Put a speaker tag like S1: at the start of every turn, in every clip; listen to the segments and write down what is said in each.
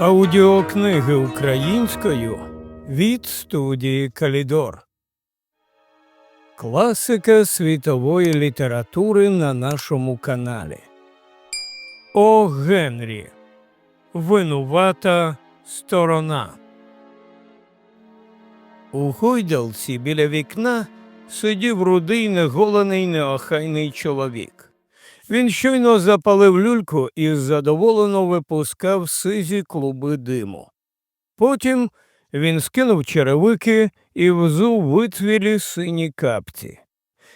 S1: Аудіокниги українською від студії Калідор. Класика світової літератури на нашому каналі. О Генрі. Винувата сторона. У гойдалці біля вікна сидів рудий неголений неохайний чоловік. Він щойно запалив люльку і задоволено випускав сизі клуби диму. Потім він скинув черевики і взув витвілі сині капці.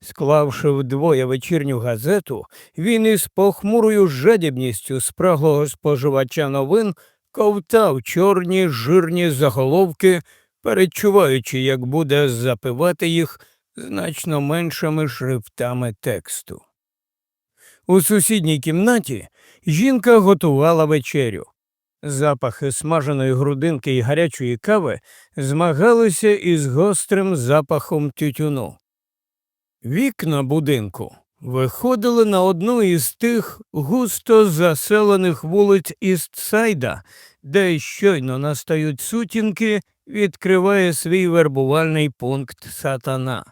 S1: Склавши вдвоє вечірню газету, він із похмурою жадібністю спраглого споживача новин ковтав чорні жирні заголовки, передчуваючи, як буде запивати їх значно меншими шрифтами тексту. У сусідній кімнаті жінка готувала вечерю. Запахи смаженої грудинки і гарячої кави змагалися із гострим запахом тютюну. Вікна будинку виходили на одну із тих густо заселених вулиць Істсайда, де щойно настають сутінки, відкриває свій вербувальний пункт сатана.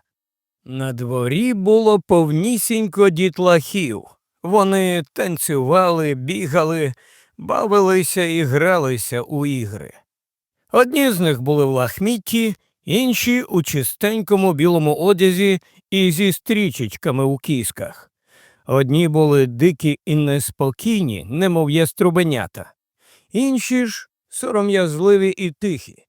S1: На дворі було повнісінько дітлахів. Вони танцювали, бігали, бавилися і гралися у ігри. Одні з них були в лахмітті, інші у чистенькому білому одязі і зі стрічечками у кісках. Одні були дикі і неспокійні, немов яструбенята, інші ж сором'язливі і тихі.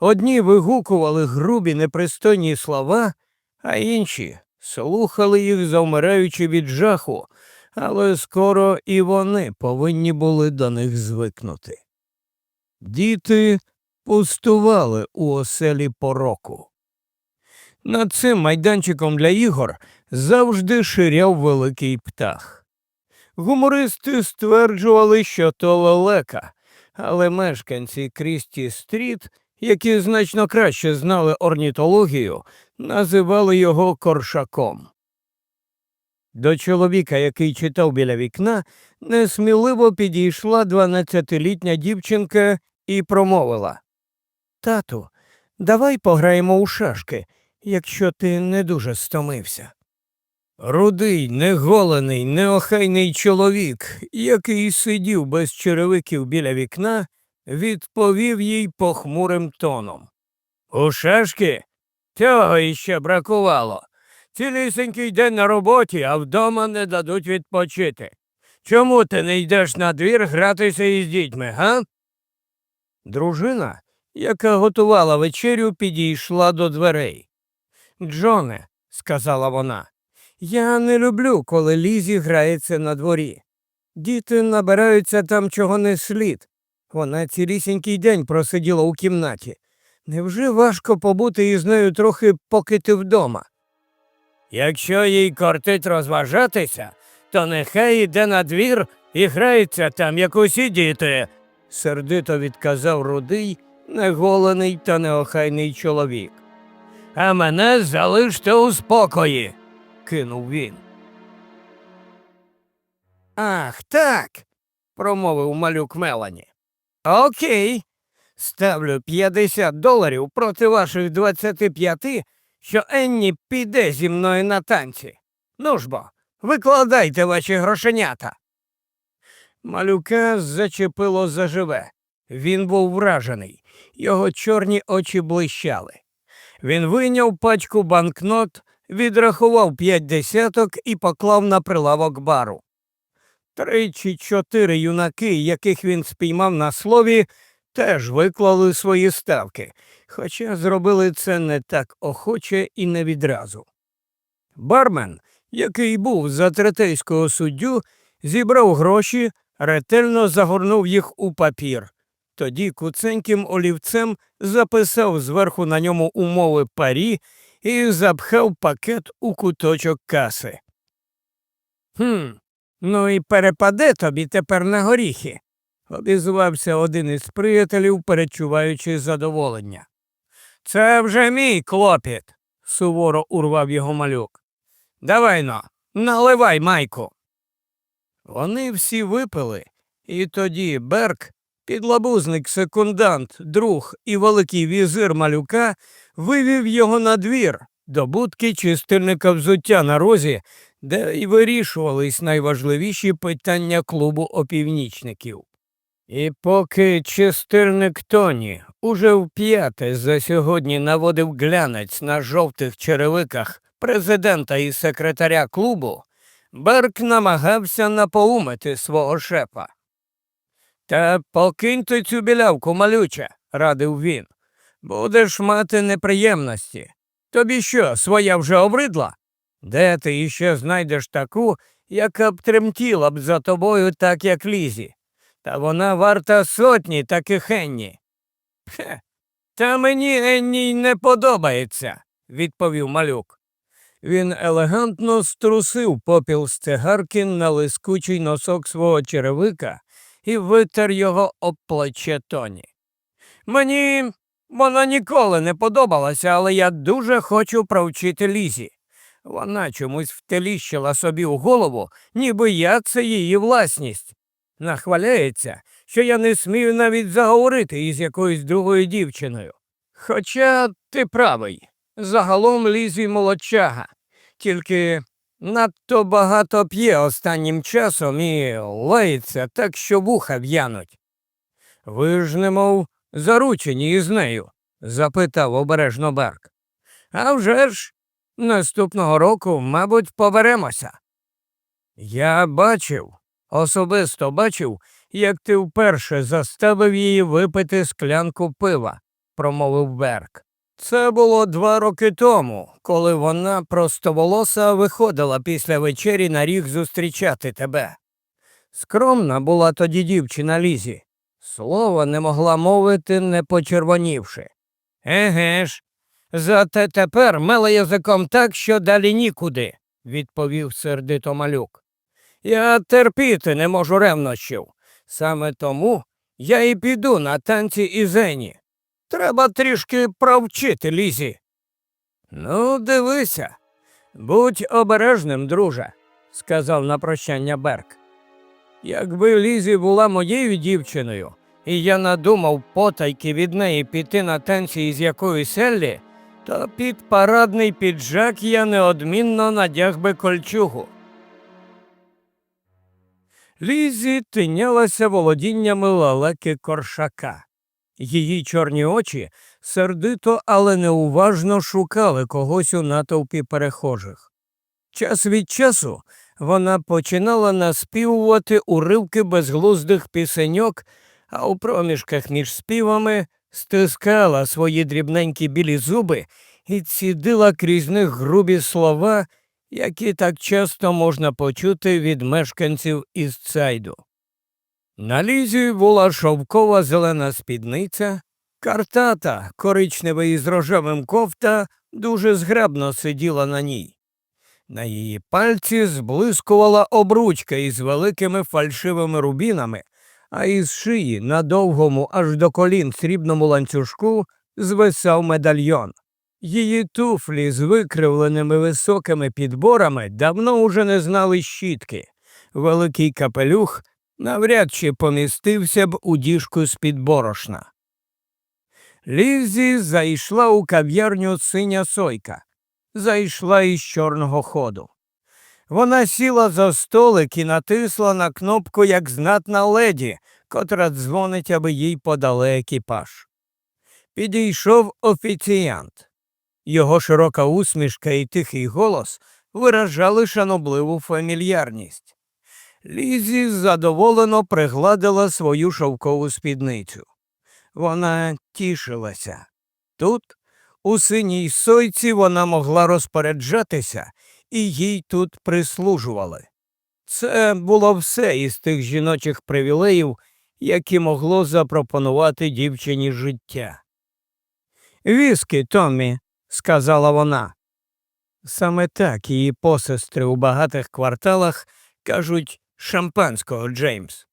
S1: Одні вигукували грубі непристойні слова, а інші слухали їх, завмираючи від жаху, але скоро і вони повинні були до них звикнути. Діти пустували у оселі пороку. Над цим майданчиком для ігор завжди ширяв великий птах. Гумористи стверджували, що то лелека, але мешканці Крісті Стріт, які значно краще знали орнітологію, називали його коршаком. До чоловіка, який читав біля вікна, несміливо підійшла дванадцятилітня дівчинка і промовила Тату, давай пограємо у шашки, якщо ти не дуже стомився. Рудий, неголений, неохайний чоловік, який сидів без черевиків біля вікна, відповів їй похмурим тоном. У шашки? Цього іще бракувало. Цілісенький день на роботі, а вдома не дадуть відпочити. Чому ти не йдеш на двір гратися із дітьми, га? Дружина, яка готувала вечерю, підійшла до дверей. Джоне, сказала вона, я не люблю, коли Лізі грається на дворі. Діти набираються там чого не слід. Вона цілісінький день просиділа у кімнаті. Невже важко побути із нею трохи, поки ти вдома? Якщо їй кортить розважатися, то нехай йде на двір і грається там, як усі діти, сердито відказав рудий, неголений та неохайний чоловік. А мене залиште у спокої, кинув він. Ах, так, промовив малюк Мелані. Окей. Ставлю 50 доларів проти ваших 25, що Енні піде зі мною на танці. Ну ж бо, викладайте ваші грошенята. Малюка зачепило заживе. Він був вражений, його чорні очі блищали. Він вийняв пачку банкнот, відрахував п'ять десяток і поклав на прилавок бару. Три чи чотири юнаки, яких він спіймав на слові, теж виклали свої ставки, хоча зробили це не так охоче і не відразу. Бармен, який був за третейського суддю, зібрав гроші, ретельно загорнув їх у папір. Тоді куценьким олівцем записав зверху на ньому умови парі і запхав пакет у куточок каси. Хм, ну і перепаде тобі тепер на горіхи, обізвався один із приятелів, перечуваючи задоволення. Це вже мій клопіт, суворо урвав його малюк. Давай но, наливай майку. Вони всі випили, і тоді Берк Підлабузник, секундант, друг і великий візир малюка вивів його на двір до будки чистильника взуття на розі, де й вирішувались найважливіші питання клубу опівнічників. І поки чистильник Тоні уже вп'яте за сьогодні наводив глянець на жовтих черевиках президента і секретаря клубу, Берк намагався напоумити свого шефа. Та покиньте цю білявку, малюче, радив він. Будеш мати неприємності. Тобі що, своя вже обридла? Де ти іще знайдеш таку, яка б тремтіла б за тобою, так як лізі? Та вона варта сотні таких Енні. Хе, та мені Енні й не подобається, відповів малюк. Він елегантно струсив попіл з цигарки на лискучий носок свого черевика і витер його об плече Тоні. Мені вона ніколи не подобалася, але я дуже хочу провчити Лізі. Вона чомусь втеліщила собі у голову, ніби я це її власність. Нахваляється, що я не смію навіть заговорити із якоюсь другою дівчиною. Хоча ти правий, загалом Лізі молодчага, тільки надто багато п'є останнім часом і лається так, що вуха в'януть. Ви ж немов заручені із нею? запитав обережно Берк. «А вже ж, наступного року, мабуть, поберемося. Я бачив, особисто бачив, як ти вперше заставив її випити склянку пива, промовив Берк. Це було два роки тому, коли вона простоволоса виходила після вечері на ріг зустрічати тебе. Скромна була тоді дівчина Лізі. Слова не могла мовити, не почервонівши. Еге ж, зате тепер мела язиком так, що далі нікуди, відповів сердито малюк. Я терпіти не можу ревнощів. Саме тому я і піду на танці і зені. Треба трішки провчити Лізі. Ну, дивися, будь обережним, друже, сказав на прощання Берк. Якби Лізі була моєю дівчиною, і я надумав потайки від неї піти на танці із якоїсь Еллі, то під парадний піджак я неодмінно надяг би кольчугу. Лізі тинялася володіннями лалеки коршака. Її чорні очі сердито, але неуважно шукали когось у натовпі перехожих. Час від часу вона починала наспівувати уривки безглуздих пісеньок, а у проміжках між співами стискала свої дрібненькі білі зуби і цідила крізь них грубі слова, які так часто можна почути від мешканців із Цайду. На лізі була шовкова зелена спідниця, картата, коричнева із рожевим кофта, дуже зграбно сиділа на ній. На її пальці зблискувала обручка із великими фальшивими рубінами, а із шиї на довгому аж до колін срібному ланцюжку звисав медальйон. Її туфлі з викривленими високими підборами давно уже не знали щітки. Великий капелюх навряд чи помістився б у діжку з-під борошна. Лізі зайшла у кав'ярню синя сойка, зайшла із чорного ходу. Вона сіла за столик і натисла на кнопку, як знатна леді, котра дзвонить, аби їй подали екіпаж. Підійшов офіціант. Його широка усмішка і тихий голос виражали шанобливу фамільярність. Лізі задоволено пригладила свою шовкову спідницю. Вона тішилася. Тут, у синій сойці, вона могла розпоряджатися, і їй тут прислужували. Це було все із тих жіночих привілеїв, які могло запропонувати дівчині життя. Віскі, Томмі, сказала вона. Саме так її посестри у багатих кварталах кажуть шампанського Джеймс.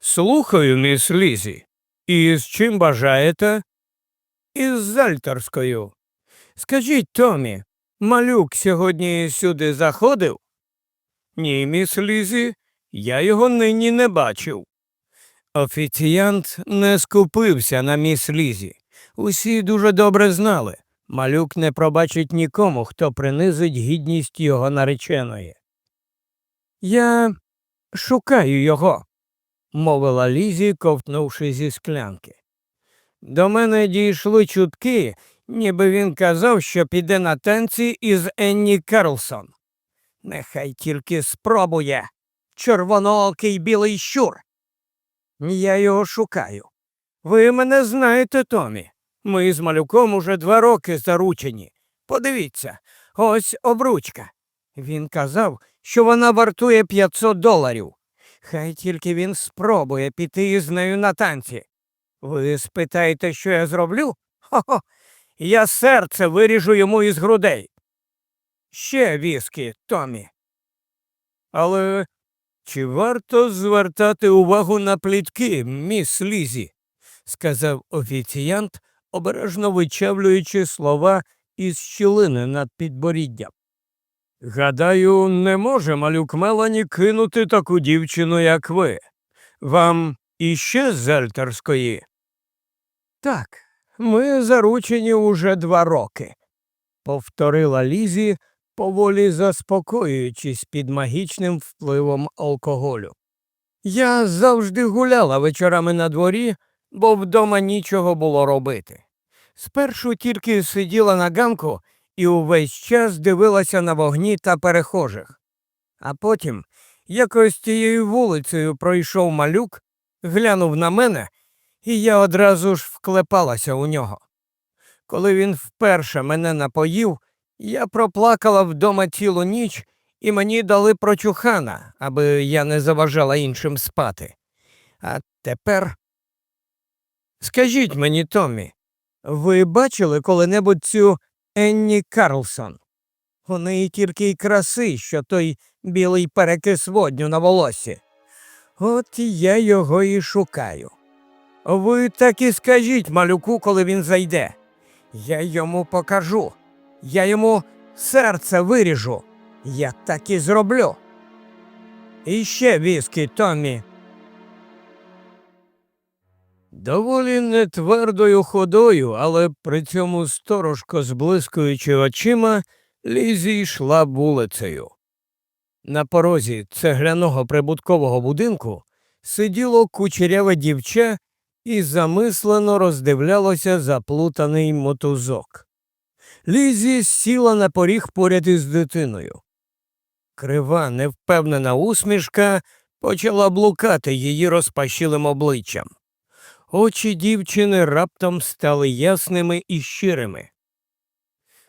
S1: Слухаю, міс Лізі. І з чим бажаєте? Із зальтерською. Скажіть, Томі, малюк сьогодні сюди заходив? Ні, міс Лізі, я його нині не бачив. Офіціянт не скупився на міс Лізі. Усі дуже добре знали. Малюк не пробачить нікому, хто принизить гідність його нареченої. Я шукаю його, мовила Лізі, ковтнувши зі склянки. До мене дійшли чутки, ніби він казав, що піде на танці із Енні Карлсон. Нехай тільки спробує. Червоноокий білий щур. Я його шукаю. Ви мене знаєте, Томі. Ми з малюком уже два роки заручені. Подивіться, ось обручка. Він казав, що вона вартує 500 доларів. Хай тільки він спробує піти із нею на танці. Ви спитаєте, що я зроблю? Хо-хо. Я серце виріжу йому із грудей. Ще віскі, Томі. Але чи варто звертати увагу на плітки, міс Лізі? сказав офіціянт, обережно вичавлюючи слова із щілини над підборіддям. Гадаю, не може малюк Мелані кинути таку дівчину, як ви. Вам іще з Ельтерської? Так, ми заручені уже два роки, повторила Лізі, поволі заспокоюючись під магічним впливом алкоголю. Я завжди гуляла вечорами на дворі, бо вдома нічого було робити. Спершу тільки сиділа на ганку і увесь час дивилася на вогні та перехожих. А потім якось тією вулицею пройшов малюк, глянув на мене, і я одразу ж вклепалася у нього. Коли він вперше мене напоїв, я проплакала вдома цілу ніч, і мені дали прочухана, аби я не заважала іншим спати. А тепер. Скажіть мені, Томмі, ви бачили коли-небудь цю Енні Карлсон? У неї тільки й краси, що той білий перекис водню на волосі. От я його і шукаю. Ви так і скажіть малюку, коли він зайде. Я йому покажу. Я йому серце виріжу. Я так і зроблю. І ще віскі, Томмі. Доволі нетвердою ходою, але при цьому сторожко зблискуючи очима, Лізі йшла вулицею. На порозі цегляного прибуткового будинку сиділо кучеряве дівча і замислено роздивлялося заплутаний мотузок. Лізі сіла на поріг поряд із дитиною. Крива, невпевнена усмішка почала блукати її розпашілим обличчям. Очі дівчини раптом стали ясними і щирими.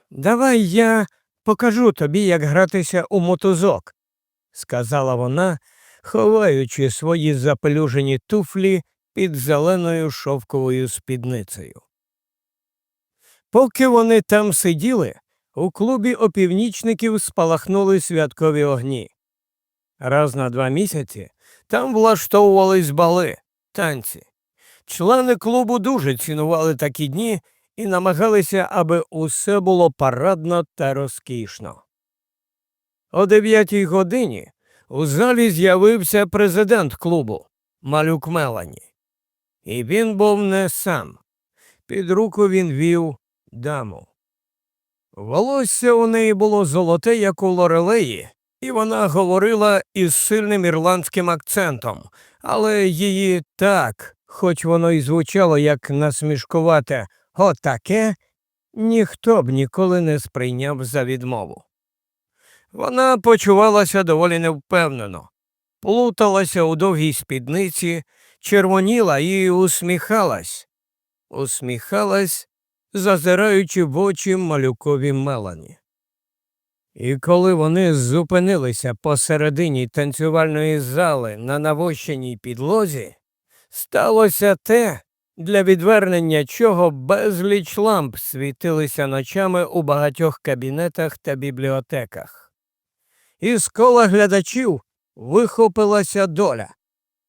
S1: Давай я покажу тобі, як гратися у мотузок, сказала вона, ховаючи свої запелюжені туфлі під зеленою шовковою спідницею. Поки вони там сиділи, у клубі опівнічників спалахнули святкові огні. Раз на два місяці там влаштовувались бали, танці. Члени клубу дуже цінували такі дні і намагалися, аби усе було парадно та розкішно. О дев'ятій годині у залі з'явився президент клубу Малюк Мелані. І він був не сам. Під руку він вів даму. Волосся у неї було золоте, як у Лорелеї, і вона говорила із сильним ірландським акцентом, але її так, хоч воно й звучало як насмішкувате отаке, ніхто б ніколи не сприйняв за відмову. Вона почувалася доволі невпевнено, плуталася у довгій спідниці, червоніла і усміхалась, усміхалась, зазираючи в очі малюкові Мелані. І коли вони зупинилися посередині танцювальної зали на навощеній підлозі, сталося те, для відвернення чого безліч ламп світилися ночами у багатьох кабінетах та бібліотеках. Із кола глядачів вихопилася доля.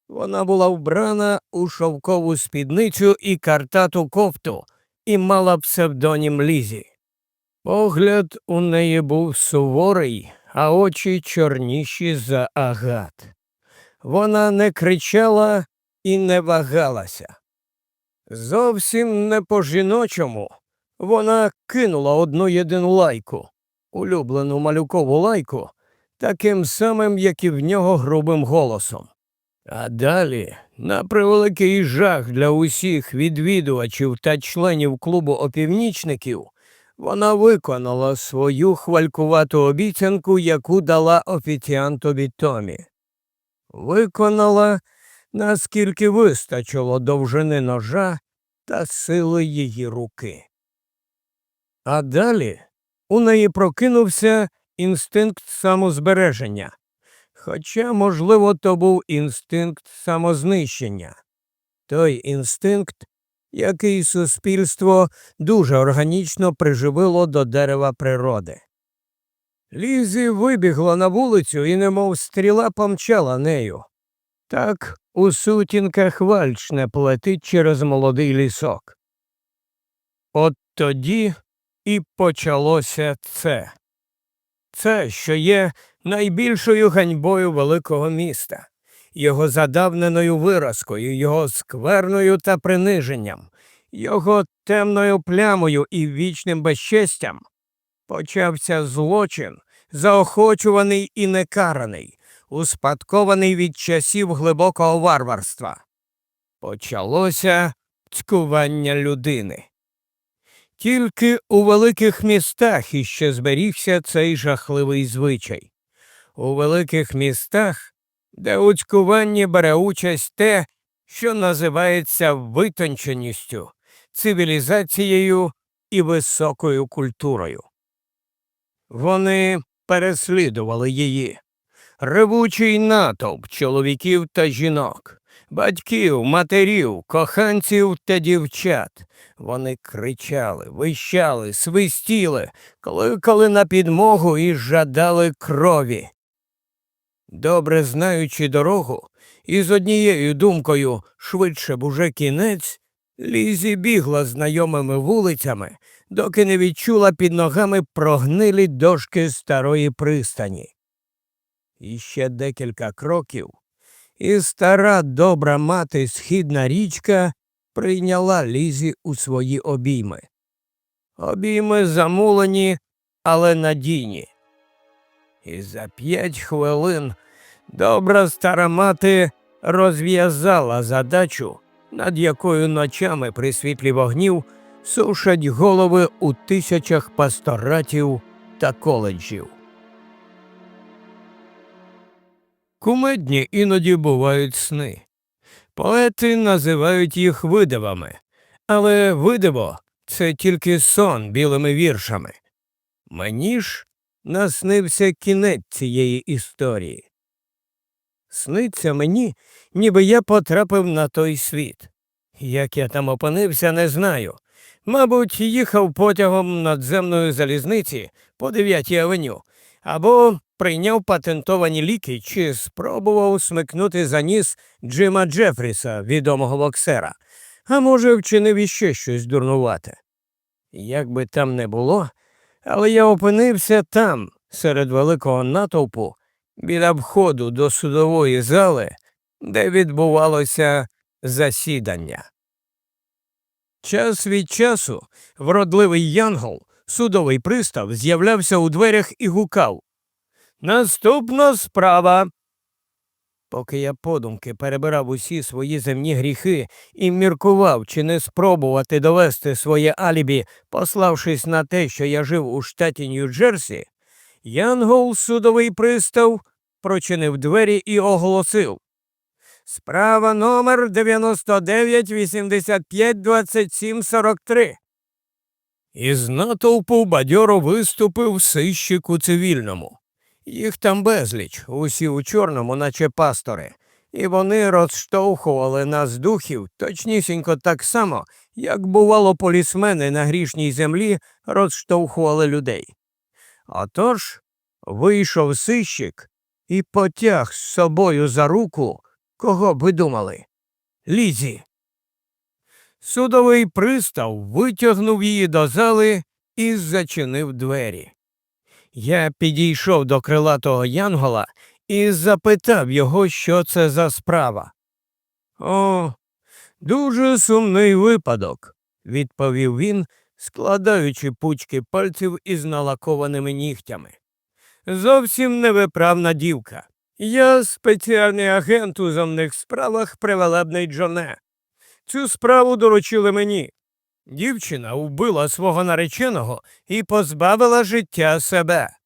S1: Вона була вбрана у шовкову спідницю і картату кофту і мала псевдонім Лізі. Погляд у неї був суворий, а очі чорніші за агат. Вона не кричала і не вагалася. Зовсім не по жіночому вона кинула одну єдину лайку, улюблену малюкову лайку, таким самим, як і в нього грубим голосом. А далі, на превеликий жах для усіх відвідувачів та членів клубу опівнічників, вона виконала свою хвалькувату обіцянку, яку дала офіціантові Томі. Виконала, наскільки вистачило довжини ножа та сили її руки. А далі у неї прокинувся інстинкт самозбереження, хоча, можливо, то був інстинкт самознищення, той інстинкт, який суспільство дуже органічно приживило до дерева природи. Лізі вибігла на вулицю і немов стріла помчала нею. Так у сутінках вальчне плетить через молодий лісок. От тоді і почалося це. Це, що є найбільшою ганьбою великого міста, його задавненою виразкою, його скверною та приниженням, його темною плямою і вічним безчестям, почався злочин, заохочуваний і некараний, успадкований від часів глибокого варварства. Почалося цькування людини. Тільки у великих містах іще зберігся цей жахливий звичай. У великих містах, де у цькуванні бере участь те, що називається витонченістю, цивілізацією і високою культурою. Вони переслідували її. Ревучий натовп чоловіків та жінок, батьків, матерів, коханців та дівчат. Вони кричали, вищали, свистіли, кликали на підмогу і жадали крові. Добре знаючи дорогу, і з однією думкою швидше б уже кінець, Лізі бігла знайомими вулицями, доки не відчула під ногами прогнилі дошки старої пристані. І ще декілька кроків, і стара добра мати східна річка прийняла Лізі у свої обійми. Обійми замулені, але надійні. І за п'ять хвилин добра стара мати розв'язала задачу, над якою ночами при світлі вогнів сушать голови у тисячах пасторатів та коледжів. Кумедні іноді бувають сни. Поети називають їх видивами, але видиво це тільки сон білими віршами. Мені ж наснився кінець цієї історії. Сниться мені, ніби я потрапив на той світ. Як я там опинився, не знаю. Мабуть, їхав потягом надземної залізниці по 9 авеню, або прийняв патентовані ліки чи спробував смикнути за ніс Джима Джефріса, відомого боксера, а може, вчинив іще щось дурнувате. Як би там не було, але я опинився там, серед великого натовпу, біля входу до судової зали, де відбувалося засідання. Час від часу вродливий янгол, судовий пристав, з'являвся у дверях і гукав Наступна справа. Поки я подумки перебирав усі свої земні гріхи і міркував, чи не спробувати довести своє алібі, пославшись на те, що я жив у штаті Нью-Джерсі, Янгол судовий пристав прочинив двері і оголосив Справа номер 99 85 27 43. Із натовпу бадьоро виступив сищик у цивільному. Їх там безліч, усі у чорному, наче пастори, і вони розштовхували нас духів точнісінько так само, як бувало полісмени на грішній землі розштовхували людей. Отож вийшов сищик і потяг з собою за руку, кого б ви думали? Лізі. Судовий пристав витягнув її до зали і зачинив двері. Я підійшов до крилатого Янгола і запитав його, що це за справа. О, дуже сумний випадок, відповів він, складаючи пучки пальців із налакованими нігтями. Зовсім невиправна дівка. Я спеціальний агент у земних справах привелебний Джоне. Цю справу доручили мені. Дівчина вбила свого нареченого і позбавила життя себе.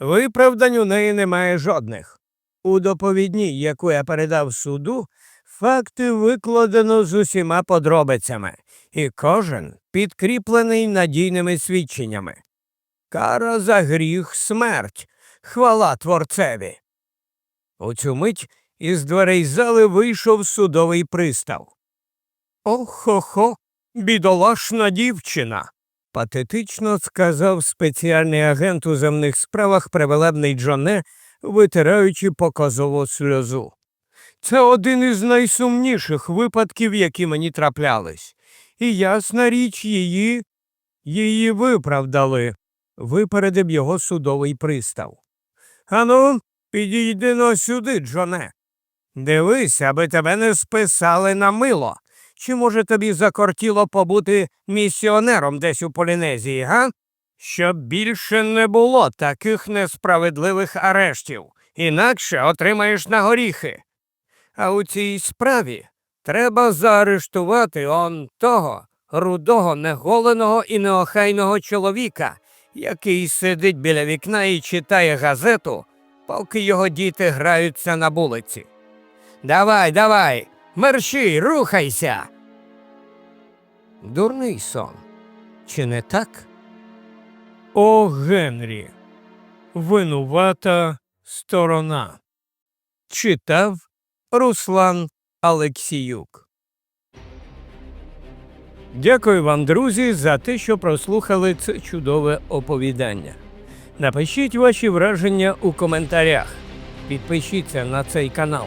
S1: Виправдань у неї немає жодних. У доповідній, яку я передав суду, факти викладено з усіма подробицями, і кожен підкріплений надійними свідченнями. Кара за гріх смерть, хвала творцеві. У цю мить із дверей зали вийшов судовий пристав. Ох-хо-хо, бідолашна дівчина. патетично сказав спеціальний агент у земних справах привелебний Джоне, витираючи показову сльозу. Це один із найсумніших випадків, які мені траплялись. І ясна річ, її її виправдали, випередив його судовий пристав. Ану, підійди но сюди, Джоне. Дивись, аби тебе не списали на мило. Чи, може, тобі закортіло побути місіонером десь у Полінезії, га? Щоб більше не було таких несправедливих арештів, інакше отримаєш на горіхи. А у цій справі треба заарештувати он того рудого, неголеного і неохайного чоловіка, який сидить біля вікна і читає газету, поки його діти граються на вулиці. Давай, давай, мерщій, рухайся. Дурний сон. Чи не так? О, Генрі. Винувата сторона. Читав Руслан Алексіюк. Дякую вам, друзі, за те, що прослухали це чудове оповідання. Напишіть ваші враження у коментарях. Підпишіться на цей канал.